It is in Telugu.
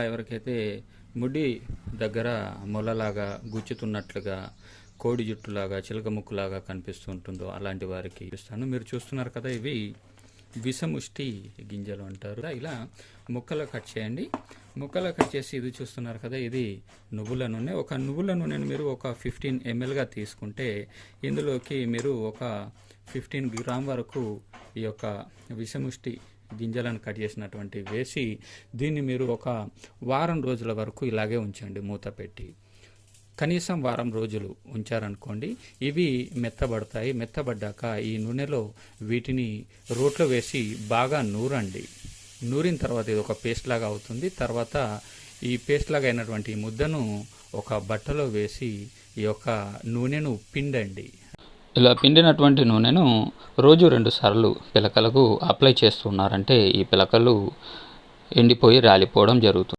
ఎవరికైతే ముడి దగ్గర మొలలాగా గుచ్చుతున్నట్లుగా కోడి జుట్టులాగా చిలక ముక్కులాగా కనిపిస్తూ ఉంటుందో అలాంటి వారికి ఇస్తాను మీరు చూస్తున్నారు కదా ఇవి విషముష్టి గింజలు అంటారు. ఇలా ముక్కలు కట్ చేయండి. ముక్కలు కట్ చేసి ఇది చూస్తున్నారు కదా ఇది నువ్వుల నూనె. ఒక నువ్వుల నూనెను మీరు ఒక ఫిఫ్టీన్ ఎంఎల్గా తీసుకుంటే ఇందులోకి మీరు ఒక ఫిఫ్టీన్ గ్రామ్ వరకు ఈ యొక్క విషముష్టి గింజలను కట్ చేసినటువంటి వేసి దీన్ని మీరు ఒక వారం రోజుల వరకు ఇలాగే ఉంచండి మూత పెట్టి. కనీసం వారం రోజులు ఉంచారనుకోండి ఇవి మెత్తబడతాయి. మెత్తబడ్డాక ఈ నూనెలో వీటిని రోట్లో వేసి బాగా నూరండి. నూరిన తర్వాత ఇది ఒక పేస్ట్ లాగా అవుతుంది. తర్వాత ఈ పేస్ట్ లాగా అయినటువంటి ఈ ముద్దను ఒక బట్టలో వేసి ఈ యొక్క నూనెను పిండండి. ఇలా పిండినటువంటి నూనెను రోజు రెండు సార్లు పిలకలకు అప్లై చేస్తున్నారంటే ఈ పిలకలు ఎండిపోయి రాలిపోవడం జరుగుతుంది.